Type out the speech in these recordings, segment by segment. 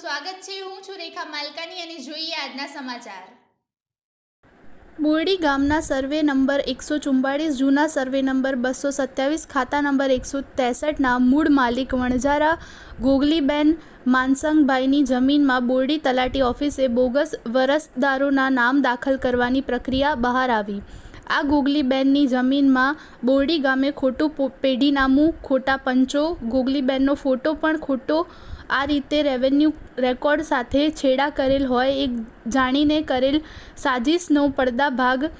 સ્વાગત છે. હું છું રેખા માલકાની અને જોઈએ આજના સમાચાર. બોરડી ગામના સર્વે નંબર એકસો ચુમ્બાળીસ જૂના સર્વે નંબર બસો સત્યાવીસ, ખાતા નંબર એકસો ત્રેસઠના મૂળ માલિક વણઝારા ગોગલીબેન માનસંગભાઈની જમીનમાં બોરડી તલાટી ઓફિસે બોગસ વરસદારોના નામ દાખલ કરવાની પ્રક્રિયા બહાર આવી. આ ગોગલીબેનની જમીનમાં બોરડી ગામે ખોટું પેઢીનામું ખોટા પંચો, ગોગલીબેનનો ફોટો પણ ખોટો, આ રીતે રેવન્યુ રેકોર્ડ સાથે છેડા કરેલ હોય, એક જાણીને કરેલ સાજિશનો પડદાભાગ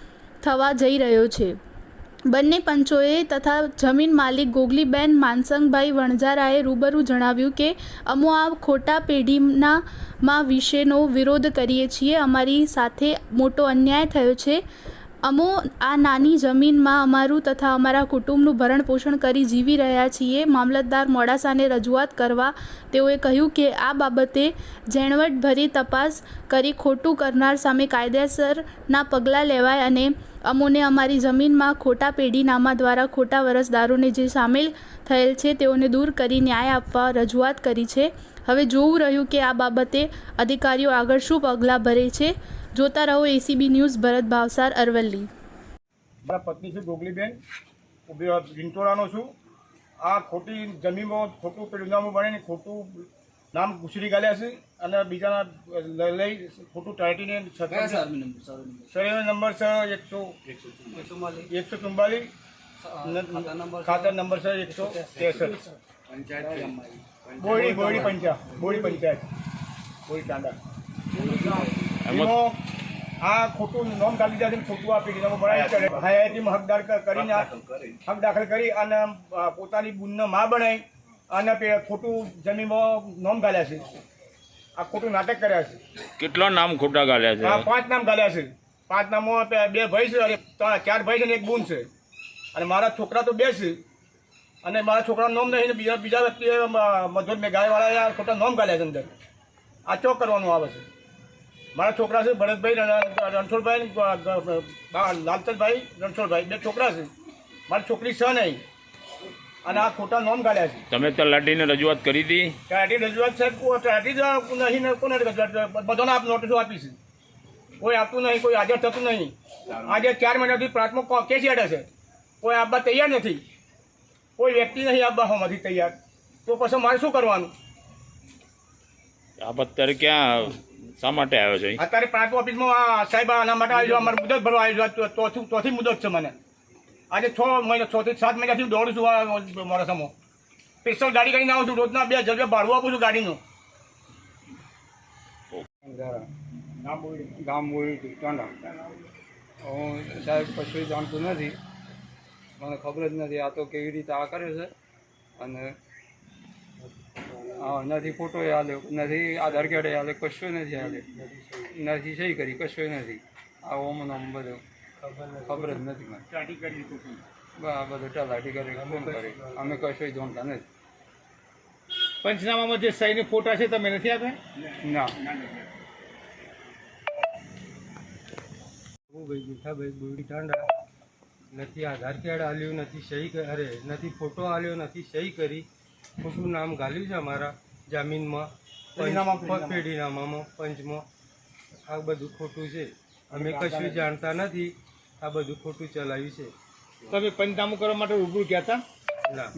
થવા જઈ રહ્યો છે. બંને પંચોએ તથા જમીન માલિક ગોગલીબેન માનસંગભાઈ વણઝારાએ રૂબરૂ જણાવ્યું કે, અમો આ ખોટા પેઢીના માં વિશેનો વિરોધ કરીએ છીએ. અમારી સાથે મોટો અન્યાય થયો છે. અમો આ નાની જમીનમાં અમારું તથા અમારા કુટુંબનું ભરણ પોષણ કરી જીવી રહ્યા છીએ. મામલતદાર મોડાસાને રજૂઆત કરવા તેઓએ કહ્યું કે આ બાબતે ઝીણવટભરી તપાસ કરી ખોટું કરનાર સામે કાયદેસરના પગલાં લેવાય અને અમોને અમારી જમીનમાં ખોટા પેઢીનામા દ્વારા ખોટા વરસદારોને જે સામેલ થયેલ છે તેઓને દૂર કરી ન્યાય આપવા રજૂઆત કરી છે. હવે જોવું રહ્યું કે આ બાબતે અધિકારીઓ આગળ શું પગલાં ભરે છે. જોતા રહો એસીબી ન્યૂઝ ભરત ભાવસાર અરવલ્લી. મારા પત્ની છે ગોગલીબેન. ઊભી વિંટોળાનો છું. આ ખોટી જમીનમાં ખોટું પરિણામો બને ખોટું નામ ઘૂસરી ગાલ્યા છે અને બીજાના લઈ લઈ ખોટું ટાટીને સર્વે નંબર? છે એકસો એકસો ચુમ્બાલીસ ખાતર નંબર છે? એકસો ત્રેસઠ. બોડી બોડી પંચાયત બોડી પંચાયત. બોડી તાંડા એમાં આ ખોટું નોમ દીધા છે ખોટું આપી દીધું. બનાવી કરે હયાતીમાં હક કરીને હક દાખલ કરી અને પોતાની બુનને મા બનાવી અને ખોટું જમીનમાં નોમ ગાલ્યા છે. આ ખોટું નાટક કર્યા છે. કેટલા નામ ખોટા ગાલ્યા છે? પાંચ નામ ગાલ્યા છે. પાંચ નામમાં બે ભાઈ છે અને ચાર ભાઈ છે અને એક બુન છે. અને મારા છોકરા તો બે છે. અને મારા છોકરાનું નોમ નહીં ને બીજા બીજા વ્યક્તિએ મધુર મેઘાણીવાળાએ આ ખોટા નોમ ગાલ્યા છે અંદર. આ ચોક કરવાનું આવે છે. મારા છોકરા છે ભરતભાઈ રણ- રણછોડભાઈ લાલચંદભાઈ રણછોડભાઈ બે છોકરા છે. મારી છોકરી છે નહીં. અને આ ખોટા નોમ કાઢ્યા છે. તમે તલાટીને રજૂઆત કરી હતી? ત્યાંથી રજૂઆત સાહેબ જ નહીં કોને બધાને આપ નોટિસો આપી છે. કોઈ આપતું નહીં કોઈ હાજર થતું નહીં. આજે ચાર મહિનાથી પ્રાથમિક કેસ હેઠળ છે. કોઈ આપવા તૈયાર નથી. કોઈ વ્યક્તિ નહીં આપવા હોવાથી તૈયાર. તો પછી મારે શું કરવાનું? આપ અત્યારે ક્યાં શા માટે આવ્યો છે અત્યારે પ્રાંત ઓફિસમાં સાહેબ આના માટે આવી અમારે મુદત ભરવા આવી જાવ ચોથી ચોથી મુદત છે મને. આજે છ મહિના છ થી સાત મહિનાથી હું દોડું છું મારા મોડાસામાં સ્પેશિયલ ગાડી કરીને આવું છું. રોજના બે હજાર રૂપિયા ભાડું આપું છું ગાડીનું. ગામ બોલી ટોંડા હું સાહેબ કશું જાણતું નથી. મને ખબર જ નથી આ તો કેવી રીતે આ કર્યો છે. અને હા નથી ફોટો હાલ્યો નથી આધાર કાર્ડ હાલે કશું નથી હાલ્યો નથી સહી કરી કશું નથી આ ઓમ નામ બધું ખબર જ નથી મને. કરી બધું ટલાટી કરી ફોન કરી? અમે કશું જાણતા નથી. પંચનામામાં જે સહીની ફોટા છે તમે નથી આપ્યા? ના. હું ભાઈ જેઠાભાઈ બોરડી ટાંડા નથી આધાર કાર્ડ આલ્યું નથી સહી અરે નથી ફોટો આલ્યો નથી સહી કરી. ખોટું નામ ગાલ્યું છે અમારા જામીનમાં પેઢીનામા, પંચ- પેઢીનામામાં પંચમાં આ બધું ખોટું છે અમે કશું જાણતા નથી આ બધું ખોટું ચલાવ્યું છે તમે પંચનામું કરવા માટે રૂબરૂ ગયા હતા ના